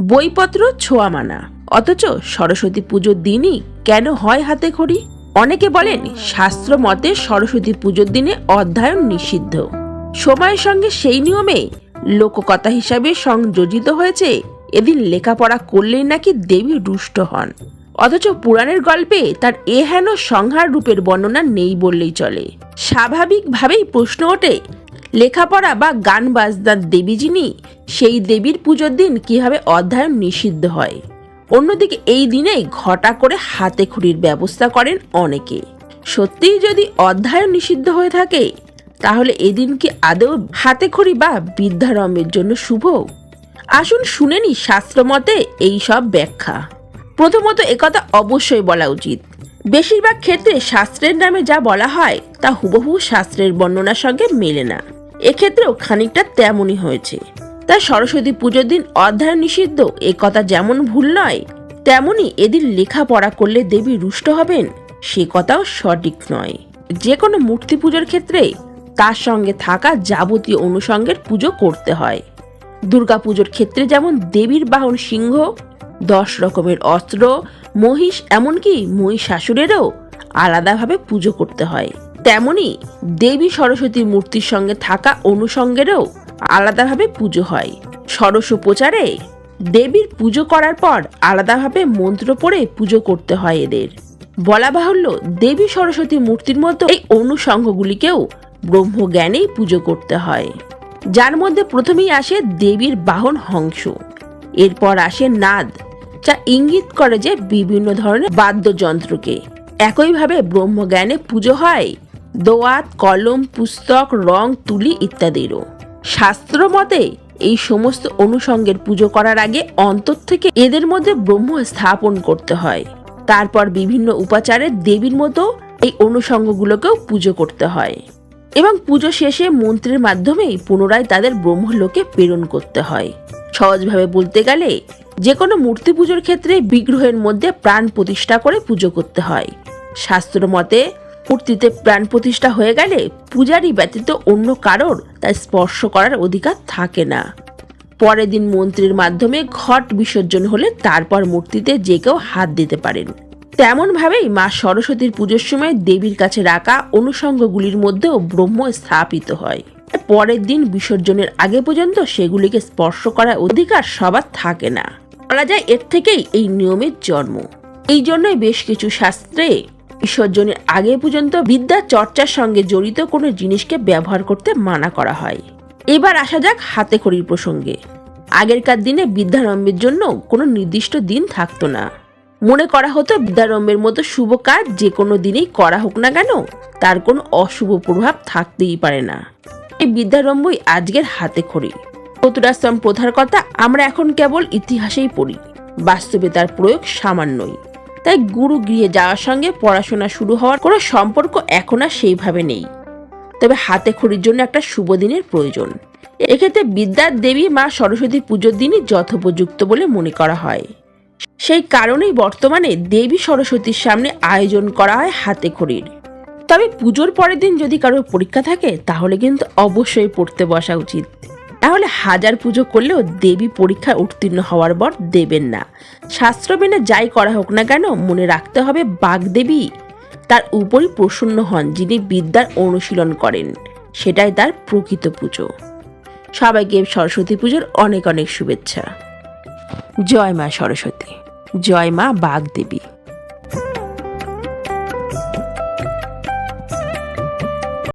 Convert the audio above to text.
বইপত্র ছোঁয়া মানা। অথচ সরস্বতী পুজোর দিনই কেন হয় হাতে খড়ি? অনেকে বলেন শাস্ত্র মতে সরস্বতী পুজোর দিনে অধ্যয়ন নিষিদ্ধ। সময়ের সঙ্গে সেই নিয়মে লোককথা হিসাবে সংযোজিত হয়েছে, এদিন লেখাপড়া করলেই নাকি দেবী রুষ্ট হন। অথচ পুরাণের গল্পে তার এ হেন সংহার রূপের বর্ণনা নেই বললেই চলে। স্বাভাবিকভাবেই প্রশ্ন ওঠে লেখাপড়া বা গান বাজনার দেবী যিনি সেই দেবীর পুজোর দিন কীভাবে অধ্যায়ন নিষিদ্ধ হয়? অন্যদিকে এই দিনেই ঘটা করে হাতে খুঁড়ির ব্যবস্থা করেন অনেকে। সত্যিই যদি অধ্যায়ন নিষিদ্ধ হয়ে থাকে, তাহলে এদিন কি আদৌ হাতে খড়ি বা বিদ্যারম্ভের জন্য শুভ? আসুন শুনেনি শাস্ত্রমতে এই সব ব্যাখ্যা। প্রথমত একথা অবশ্যই বলা উচিত। বেশিরভাগ ক্ষেত্রে শাস্ত্রের নামে যা বলা হয়, তা হুবহু শাস্ত্রের বর্ণনার সঙ্গে মেলে না। এক্ষেত্রেও খানিকটা তেমনই হয়েছে। তাই সরস্বতী পুজোর দিন অধ্যয়ন নিষিদ্ধ, এ কথা যেমন ভুল নয় তেমনই এদিন লেখাপড়া করলে দেবী রুষ্ট হবেন, সে কথাও সঠিক নয়। যে কোনো মূর্তি পুজোর ক্ষেত্রে তার সঙ্গে থাকা যাবতীয় অনুষঙ্গের পুজো করতে হয়। দুর্গা পুজোর ক্ষেত্রে যেমন দেবীর বাহন সিংহ, দশ রকমের অস্ত্র, মহিষ, এমনকি মহিষাসুরেরও আলাদাভাবে পুজো করতে হয়। তেমনি দেবী সরস্বতী মূর্তির সঙ্গে থাকা অনুষঙ্গেরও আলাদাভাবে পুজো হয়। সরস্বপ্রচারে দেবীর পুজো করার পর আলাদাভাবে মন্ত্র পড়ে পুজো করতে হয় এদের। বলা বাহুল্য দেবী সরস্বতী মূর্তির মতো এই অনুষঙ্গগুলিকেও ব্রহ্মজ্ঞানেই পুজো করতে হয়। যার মধ্যে প্রথমেই আসে দেবীর বাহন হংস। এরপর আসে নাদ, যা ইঙ্গিত করে যে বিভিন্ন ধরনের বাদ্যযন্ত্রকে। একইভাবে ব্রহ্মজ্ঞানে পুজো হয় দোয়াত, কলম, পুস্তক, রং, তুলি ইত্যাদিরও। শাস্ত্র মতে এই সমস্ত অনুষঙ্গের পুজো করার আগে অন্তর থেকে এদের মধ্যে ব্রহ্ম স্থাপন করতে হয়। তারপর বিভিন্ন উপাচারে দেবীর মতো এই অনুষঙ্গগুলোকেও পুজো করতে হয়। এবং পুজো শেষে মন্ত্রের মাধ্যমেই পুনরায় তাদের ব্রহ্মলোকে প্রেরণ করতে হয়। সহজভাবে বলতে গেলে যে কোনো মূর্তি পুজোর ক্ষেত্রে বিগ্রহের মধ্যে প্রাণ প্রতিষ্ঠা করে পুজো করতে হয়। শাস্ত্র মতে মূর্তিতে প্রাণ প্রতিষ্ঠা হয়ে গেলে পূজারই ব্যতীত অন্য কারোর তা স্পর্শ করার অধিকার থাকে না। পরের দিন মন্ত্রীর মাধ্যমে ঘট বিসর্জন হলে তারপর মূর্তিতে যে কেউ হাত দিতে পারেন। তেমন ভাবেই মা সরস্বতীর পুজোর সময় দেবীর কাছে রাখা অনুষঙ্গগুলির মধ্যেও ব্রহ্ম স্থাপিত হয়। পরের দিন বিসর্জনের আগে পর্যন্ত সেগুলিকে স্পর্শ করার অধিকার সবার থাকে না। বলা যায় এর থেকেই এই নিয়মের জন্ম। এই জন্যই বেশ কিছু শাস্ত্রে বিসর্জনের আগে পর্যন্ত বিদ্যা চর্চার সঙ্গে জড়িত কোনো জিনিসকে ব্যবহার করতে মানা করা হয়। এবার আসা যাক হাতে খড়ির প্রসঙ্গে। আগেরকার দিনে বিদ্যারম্ভের জন্য কোনো নির্দিষ্ট দিন থাকতো না। মনে করা হতো বিদ্যারম্ভের মতো শুভ কাজ যে কোনো দিনেই করা হোক না কেন, তার কোনো অশুভ প্রভাব থাকতেই পারে না। এই বিদ্যারম্ভই আজকের হাতে খড়ি। চতুরাশ্রম প্রথার কথা, আমরা এখন কেবল ইতিহাসেই পড়ি। বাস্তবে তার প্রয়োগ সামান্যই। তাই গুরু গৃহে যাওয়ার সঙ্গে পড়াশোনা শুরু হওয়ার কোনো সম্পর্ক এখন আর সেইভাবে নেই। তবে হাতে খড়ির জন্য একটা শুভ দিনের প্রয়োজন। এক্ষেত্রে বিদ্যার দেবী মা সরস্বতী পুজোর দিনই যথোপযুক্ত বলে মনে করা হয়। সেই কারণেই বর্তমানে দেবী সরস্বতীর সামনে আয়োজন করা হয় হাতে খড়ির। তবে পুজোর পরের দিন যদি কারোর পরীক্ষা থাকে, তাহলে কিন্তু অবশ্যই পড়তে বসা উচিত। হাজার পুজো করলেও দেবী পরীক্ষায় উত্তীর্ণ হওয়ার বর দেবেন না। শাস্ত্র মেনে যাই করা হোক না কেন, মনে রাখতে হবে বাগদেবী। তার উপরই প্রসন্ন হন যিনি বিদ্যার অনুশীলন করেন, সেটাই তার প্রকৃত পুজো। সবাইকে সরস্বতী পুজোর অনেক অনেক শুভেচ্ছা। জয় মা সরস্বতী, জয় মা বাগদেবী।